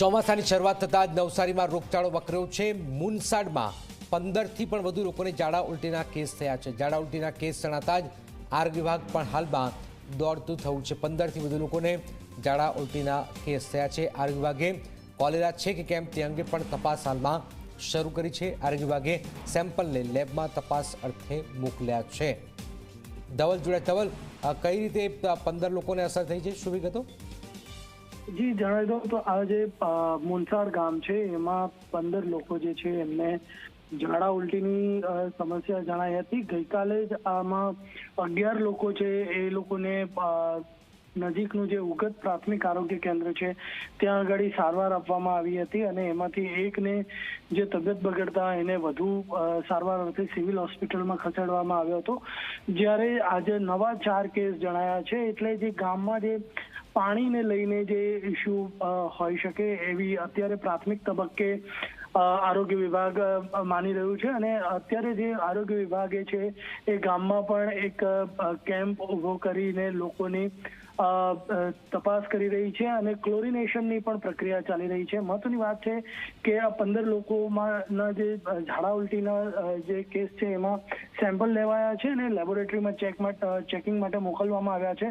ચોમાસાની શરૂઆત થતાં જ નવસારીમાં રોગચાળો વકર્યો છે. મુનસાડમાં પંદરથી પણ વધુ લોકોને ઝાડા ઉલટીના કેસ થયા છે. ઝાડા ઉલટીના કેસ જણાતા જ આરોગ્ય વિભાગ પણ હાલમાં દોડતું થયું છે. પંદરથી વધુ લોકોને ઝાડા ઉલટીના કેસ થયા છે. આરોગ્ય વિભાગે કોલેરા છે કે કેમ તે અંગે પણ તપાસ હાલમાં શરૂ કરી છે. આરોગ્ય વિભાગે સેમ્પલને લેબમાં તપાસ અર્થે મોકલ્યા છે. ધવલ જોડે ધવલ કઈ રીતે પંદર લોકોને અસર થઈ છે? શું વિગતો? જી, જણાવી દઉં તો આ જે મુનસાર ગામ છે, એમાં પંદર લોકો જે છે, એમને ઝાડા ઉલટીની સમસ્યા જણાઈ હતી. ગઈકાલે જ આમાં અગિયાર લોકો છે, એ લોકોને નજીકનું જે ઉગત પ્રાથમિક આરોગ્ય કેન્દ્ર છે, ત્યાં આગળ સારવાર આપવામાં આવી હતી અને એમાંથી એકને જે તબિયત બગડતા એને વધુ સારવાર અર્થે સિવિલ હોસ્પિટલમાં ખસેડવામાં આવ્યો હતો. જ્યારે આજે નવા ચાર કેસ જણાયા છે, એટલે જે ગામમાં જે પાણીને લઈને જે ઇસ્યુ હોઈ શકે એવી અત્યારે પ્રાથમિક તબક્કે આરોગ્ય વિભાગ માની રહ્યું છે અને અત્યારે જે આરોગ્ય વિભાગે છે, એ ગામમાં પણ એક કેમ્પ ઊભો કરીને લોકોની તપાસ કરી રહી છે અને ક્લોરિનેશનની પણ પ્રક્રિયા ચાલી રહી છે. મહત્વની વાત છે કે આ પંદર લોકોમાંના જે ઝાડા ઉલટીના જે કેસ છે એમાં સેમ્પલ લેવાયા છે અને લેબોરેટરીમાં ચેક ચેકિંગ માટે મોકલવામાં આવ્યા છે.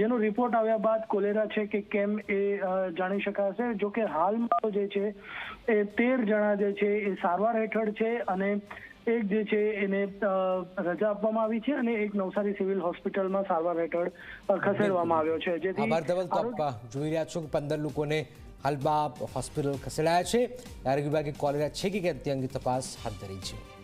જેનો રિપોર્ટ આવ્યા બાદ કોલેરા છે કે કેમ એ જાણી શકાશે. જો કે હાલમાં જે છે, એ તેર જણા જે છે એ સારવાર હેઠળ છે અને એક જે છે એને રજા આપવામાં આવી છે અને એક નવસારી સિવિલ હોસ્પિટલમાં સારવાર હેઠળ ખસેડવામાં આવ્યો છે. જેથી જોઈ રહ્યા છો કે પંદર લોકોને હાલમાં હોસ્પિટલ ખસેડાયા છે. આરોગ્ય વિભાગે કોલેરા છે કે કેમ તે અંગે તપાસ હાથ ધરી છે.